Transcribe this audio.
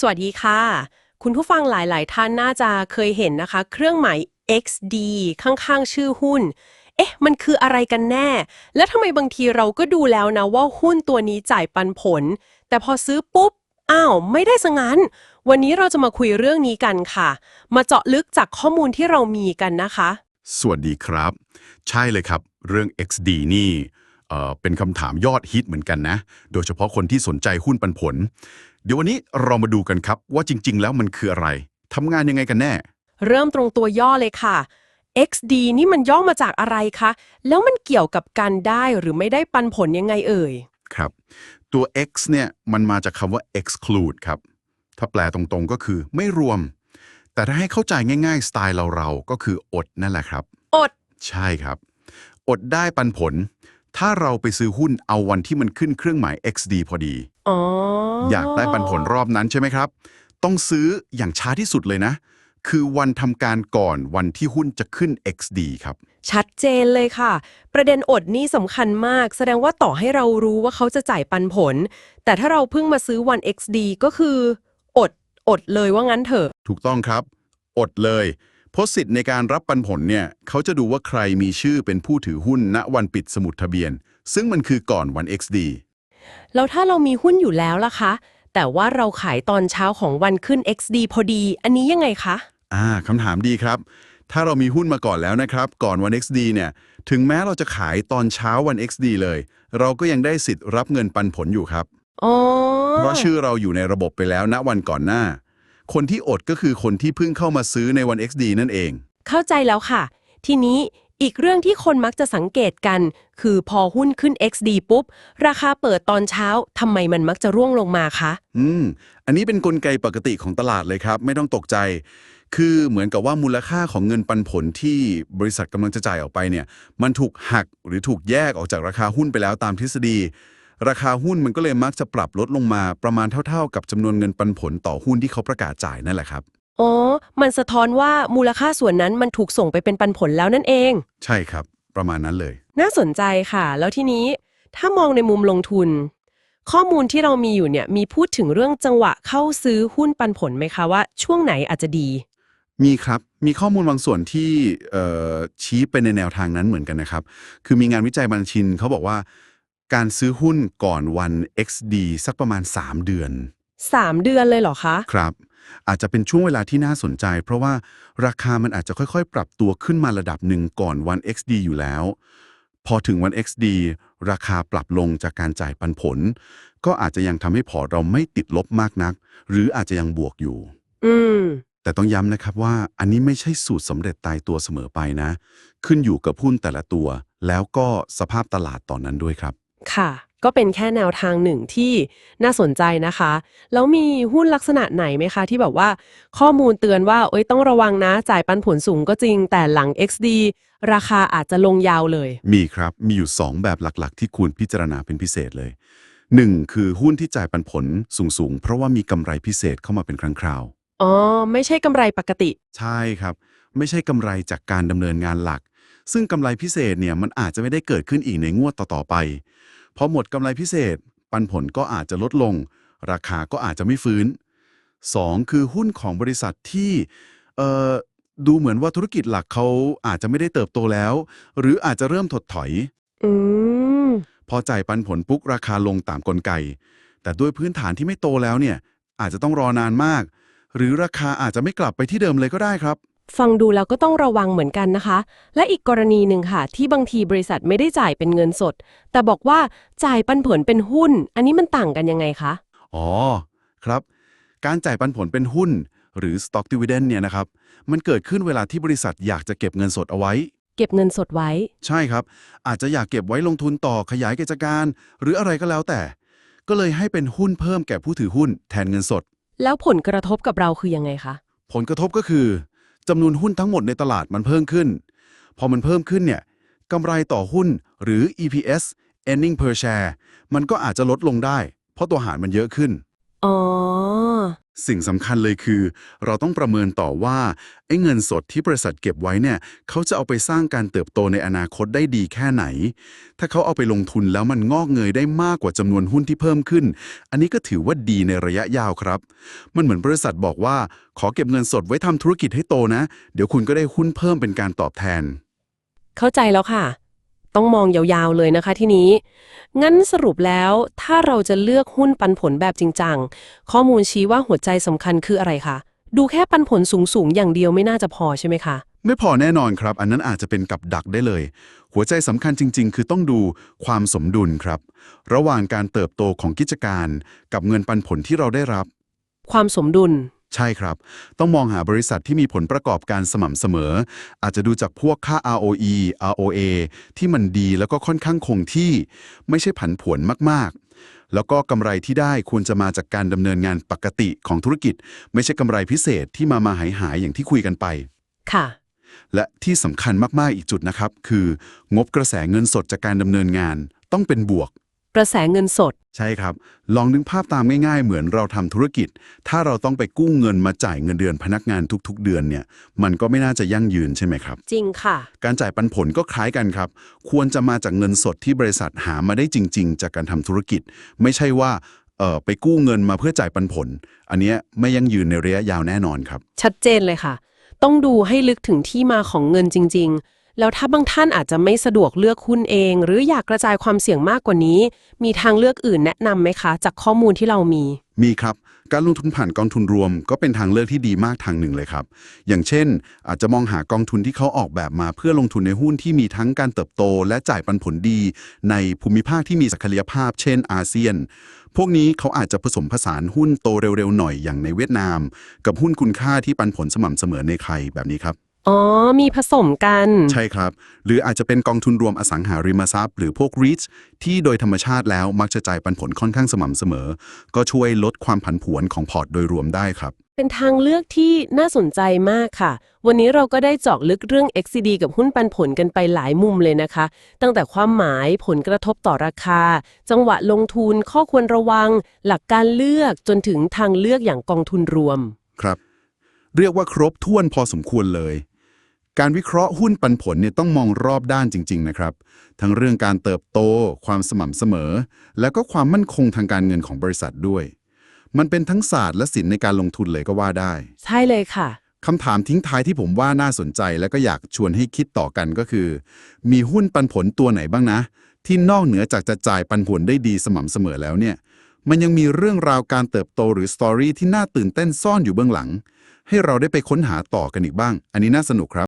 สวัสดีค่ะ คุณผู้ฟังหลาย ๆ ท่านน่าจะเคยเห็นนะคะ เครื่องหมาย XD ข้าง ๆ ชื่อหุ้น เอ๊ะ มันคืออะไรกันแน่ และทำไมบางทีเราก็ดูแล้วนะว่าหุ้นตัวนี้จ่ายปันผล แต่พอซื้อปุ๊บ อ้าว ไม่ได้ซะงั้น วันนี้เราจะมาคุยเรื่องนี้กันค่ะ มาเจาะลึกจากข้อมูลที่เรามีกันนะคะ สวัสดีครับ ใช่เลยครับ เรื่อง XD นี่เอ่อเป็นคำถามยอดฮิตเหมือนกันนะ โดยเฉพาะคนที่สนใจหุ้นปันผล เดี๋ยววันนี้เรามาดูกันครับว่าจริง ๆ แล้วมันคืออะไรทำงานยังไงกันแน่ เริ่มตรงตัวย่อเลยค่ะ XD นี่มันย่อมาจากอะไรคะ แล้วมันเกี่ยวกับการได้หรือไม่ได้ปันผลยังไงเอ่ย ครับ ตัว X เนี่ยมันมาจากคำว่า exclude ครับ ถ้าแปลตรงๆก็คือไม่รวม แต่ถ้าให้เข้าใจง่ายๆ สไตล์เราๆ ก็คืออดนั่นแหละครับ อด ใช่ครับ อดได้ปันผล ถ้าเราไปซื้อหุ้นเอาวันที่มันขึ้นเครื่องหมาย XD พอดี อ๋อออยากได้ปันผลรอบนั้นใช่ไหมครับ ต้องซื้ออย่างช้าที่สุดเลยนะ คือวันทำการก่อนวันที่หุ้นจะขึ้น XD ครับ ชัดเจนเลยค่ะ ประเด็นอดนี่สำคัญมาก แสดงว่าต่อให้เรารู้ว่าเขาจะจ่ายปันผล แต่ถ้าเราเพิ่งมาซื้อวัน XD ก็คือ อด อดเลยว่างั้นเถอะ ถูกต้องครับ อดเลยเพราะสิทธิ์ในการรับปันผลเนี่ยเขาจะดูว่าใครมีชื่อเป็นผู้ถือหุ้นณวันปิดสมุดทะเบียน ซึ่งมันคือก่อนวัน XD แล้วถ้าเรามีหุ้นอยู่แล้วล่ะคะ แต่ว่าเราขายตอนเช้าของวันขึ้น XD พอดี อันนี้ยังไงคะ อ่าคำถามดีครับ ถ้าเรามีหุ้นมาก่อนแล้วนะครับ ก่อนวัน XD เนี่ย ถึงแม้เราจะขายตอนเช้าวัน XD เลย เราก็ยังได้สิทธิ์รับเงินปันผลอยู่ครับ อ๋อ เพราะชื่อเราอยู่ในระบบไปแล้วณวันก่อนหน้า คนที่อดก็คือคนที่เพิ่งเข้ามาซื้อในวัน XD นั่นเอง เข้าใจแล้วค่ะ ทีนี้ อีกเรื่องที่คนมักจะสังเกตกัน คือพอหุ้นขึ้น XD ปุ๊บ ราคาเปิดตอนเช้าทำไมมันมักจะร่วงลงมาคะ อืม อันนี้เป็นนกลไกปกติของตลาดเลยครับ ไม่ต้องตกใจ คือเหมือนกับว่ามูลค่าของเงินปันผลที่บริษัทกำลังจะจ่ายออกไปเนี่ย มันถูกหักหรือถูกแยกออกจากราคาหุ้นไปแล้วตามทฤษฎี ราคาหุ้นมันก็เลยมักจะปรับลดลงมาประมาณเท่า ๆ กับจำนวนเงินปันผลต่อหุ้นที่เขาประกาศจ่ายนั่นแหละครับ อ๋อ มันสะท้อนว่ามูลค่าส่วนนั้นมันถูกส่งไปเป็นปันผลแล้วนั่นเอง ใช่ครับ ประมาณนั้นเลย น่าสนใจค่ะ แล้วทีนี้ถ้ามองในมุมลงทุน ข้อมูลที่เรามีอยู่เนี่ยมีพูดถึงเรื่องจังหวะเข้าซื้อหุ้นปันผลไหมคะว่าช่วงไหนอาจจะดี มีครับ มีข้อมูลบางส่วนที่เอ่อชี้ไปในแนวทางนั้นเหมือนกันนะครับ คือมีงานวิจัยบัญชินเขาบอกว่า การซื้อหุ้นก่อนวัน XD สักประมาณ 3 เดือน 3 เดือนเลยเหรอคะ ครับ อาจจะเป็นช่วงเวลาที่น่าสนใจ เพราะว่าราคามันอาจจะค่อยๆ ปรับตัวขึ้นมาระดับหนึ่งก่อนวัน XD อยู่แล้ว พอถึงวัน XD ราคาปรับลงจากการจ่ายปันผล ก็อาจจะยังทำให้พอร์ตเราไม่ติดลบมากนัก หรืออาจจะยังบวกอยู่ อืม แต่ต้องย้ำนะครับว่าอันนี้ไม่ใช่สูตรสำเร็จตายตัวเสมอไปนะ ขึ้นอยู่กับหุ้นแต่ละตัว แล้วก็สภาพตลาดตอนนั้นด้วยครับ ค่ะ ก็เป็นแค่แนวทางหนึ่งที่น่าสนใจนะคะ แล้วมีหุ้นลักษณะไหนไหมคะ ที่แบบว่าข้อมูลเตือนว่าเอ้ยต้องระวังนะจ่ายปันผลสูงก็จริง แต่หลัง XD ราคาอาจจะลงยาวเลย มีครับ มีอยู่ 2 แบบหลักๆ ที่ควรพิจารณาเป็นพิเศษเลย 1. คือหุ้นที่จ่ายปันผลสูงๆ เพราะว่ามีกำไรพิเศษเข้ามาเป็นครั้งคราว อ๋อ ไม่ใช่กำไรปกติ ใช่ครับ ไม่ใช่กำไรจากการดำเนินงานหลัก ซึ่งกำไรพิเศษเนี่ยมันอาจจะไม่ได้เกิดขึ้นอีกในงวดต่อๆไป พอหมดกำไรพิเศษ ปันผลก็อาจจะลดลง ราคาก็อาจจะไม่ฟื้น 2. คือหุ้นของบริษัทที่เอ่อดูเหมือนว่าธุรกิจหลักเขาอาจจะไม่ได้เติบโตแล้ว หรืออาจจะเริ่มถดถอยอืมพอจ่ายปันผลปุ๊บราคาลงตามกลไก แต่ด้วยพื้นฐานที่ไม่โตแล้วเนี่ย อาจจะต้องรอนานมาก หรือราคาอาจจะไม่กลับไปที่เดิมเลยก็ได้ครับ ฟังดูแล้วก็ต้องระวังเหมือนกันนะคะ และอีกกรณีหนึ่งค่ะ ที่บางทีบริษัทไม่ได้จ่ายเป็นเงินสด แต่บอกว่าจ่ายปันผลเป็นหุ้น อันนี้มันต่างกันยังไงคะ อ๋อ ครับ การจ่ายปันผลเป็นหุ้น หรือ stock dividend เนี่ยนะครับ มันเกิดขึ้นเวลาที่บริษัทอยากจะเก็บเงินสดเอาไว้ เก็บเงินสดไว้ ใช่ครับ อาจจะอยากเก็บไว้ลงทุนต่อขยายกิจการ หรืออะไรก็แล้วแต่ ก็เลยให้เป็นหุ้นเพิ่มแก่ผู้ถือหุ้น แทนเงินสด แล้วผลกระทบกับเราคือยังไงคะ ผลกระทบก็คือ จำนวนหุ้นทั้งหมดในตลาดมันเพิ่มขึ้น พอมันเพิ่มขึ้นเนี่ยกำไรต่อหุ้นหรือ EPS earning per share มันก็อาจจะลดลงได้ เพราะตัวหารมันเยอะขึ้น อ๋อ สิ่งสำคัญเลยคือ เราต้องประเมินต่อว่าไอ้เงินสดที่บริษัทเก็บไว้เนี่ย เขาจะเอาไปสร้างการเติบโตในอนาคตได้ดีแค่ไหน ถ้าเขาเอาไปลงทุนแล้วมันงอกเงยได้มากกว่าจำนวนหุ้นที่เพิ่มขึ้น อันนี้ก็ถือว่าดีในระยะยาวครับ มันเหมือนบริษัทบอกว่า ขอเก็บเงินสดไว้ทำธุรกิจให้โตนะ เดี๋ยวคุณก็ได้หุ้นเพิ่มเป็นการตอบแทน เข้าใจแล้วค่ะ ต้องมองยาวๆเลยนะคะทีนี้ งั้นสรุปแล้วถ้าเราจะเลือกหุ้นปันผลแบบจริงจังข้อมูลชี้ว่าหัวใจสำคัญคืออะไรคะดูแค่ปันผลสูงๆอย่างเดียวไม่น่าจะพอใช่ไหมคะ ไม่พอแน่นอนครับ อันนั้นอาจจะเป็นกับดักได้เลย หัวใจสำคัญจริง ๆ คือต้องดูความสมดุลครับ ระหว่างการเติบโตของกิจการ กับเงินปันผลที่เราได้รับ ความสมดุล ใช่ครับ ต้องมองหาบริษัทที่มีผลประกอบการสม่ำเสมอ อาจจะดูจากพวกค่า ROE ROA ที่มันดีแล้วก็ค่อนข้างคงที่ ไม่ใช่ผันผวนมากๆ แล้วก็กำไรที่ได้ควรจะมาจากการดำเนินงานปกติของธุรกิจ ไม่ใช่กำไรพิเศษที่มามาหายหายๆอย่างที่คุยกันไป ค่ะ และที่สำคัญมากๆอีกจุดนะครับ คืองบกระแสเงินสดจากการดำเนินงานต้องเป็นบวก กระแสเงินสด ใช่ครับ ลองนึกภาพตามง่ายๆ เหมือนเราทำธุรกิจ ถ้าเราต้องไปกู้เงินมาจ่ายเงินเดือนพนักงานทุกๆ เดือนเนี่ย มันก็ไม่น่าจะยั่งยืนใช่ไหมครับ จริงค่ะ การจ่ายปันผลก็คล้ายกันครับ ควรจะมาจากเงินสดที่บริษัทหามาได้จริง ๆ จากการทำธุรกิจ ไม่ใช่ว่าเอ่อไปกู้เงินมาเพื่อจ่ายปันผล อันเนี้ยไม่ยั่งยืนในระยะยาวแน่นอนครับ ชัดเจนเลยค่ะ ต้องดูให้ลึกถึงที่มาของเงินจริงๆ แล้วถ้าบางท่านอาจจะไม่สะดวกเลือกหุ้นเอง หรืออยากกระจายความเสี่ยงมากกว่านี้ มีทางเลือกอื่นแนะนำไหมคะ จากข้อมูลที่เรามี มีครับ การลงทุนผ่านกองทุนรวม ก็เป็นทางเลือกที่ดีมากทางหนึ่งเลยครับ อย่างเช่น อาจจะมองหากองทุนที่เขาออกแบบมาเพื่อลงทุนในหุ้นที่มีทั้งการเติบโต และจ่ายปันผลดี ในภูมิภาคที่มีศักยภาพ เช่น อาเซียน พวกนี้เขาอาจจะผสมผสานหุ้นโตเร็วๆหน่อยอย่างในเวียดนาม กับหุ้นคุณค่าที่ปันผลสม่ำเสมอในไทยแบบนี้ครับ อ๋อ มีผสมกัน ใช่ครับ หรืออาจจะเป็นกองทุนรวมอสังหาริมทรัพย์ หรือพวก REITs ที่โดยธรรมชาติแล้วมักจะจ่ายปันผลค่อนข้างสม่ำเสมอ ก็ช่วยลดความผันผวนของพอร์ตโดยรวมได้ครับ เป็นทางเลือกที่น่าสนใจมากค่ะ วันนี้เราก็ได้เจาะลึกเรื่อง XCD กับหุ้นปันผลกันไปหลายมุมเลยนะคะ ตั้งแต่ความหมายผลกระทบต่อราคา จังหวะลงทุนข้อควรระวัง หลักการเลือกจนถึงทางเลือกอย่างกองทุนรวม ครับ เรียกว่าครบถ้วนพอสมควรเลย การวิเคราะห์หุ้นปันผลเนี่ยต้องมองรอบด้านจริง ๆ นะครับ ทั้งเรื่องการเติบโต ความสม่ำเสมอ แล้วก็ความมั่นคงทางการเงินของบริษัทด้วย มันเป็นทั้งศาสตร์และศิลป์ในการลงทุนเลยก็ว่าได้ ใช่เลยค่ะ คำถามทิ้งท้ายที่ผมว่าน่าสนใจ และก็อยากชวนให้คิดต่อกันก็คือ มีหุ้นปันผลตัวไหนบ้างนะ ที่นอกเหนือจากจะจ่ายปันผลได้ดีสม่ำเสมอแล้วเนี่ย มันยังมีเรื่องราวการเติบโตหรือสตอรี่ที่น่าตื่นเต้นซ่อนอยู่เบื้องหลัง ให้เราได้ไปค้นหาต่อกันอีกบ้าง อันนี้น่าสนุกครับ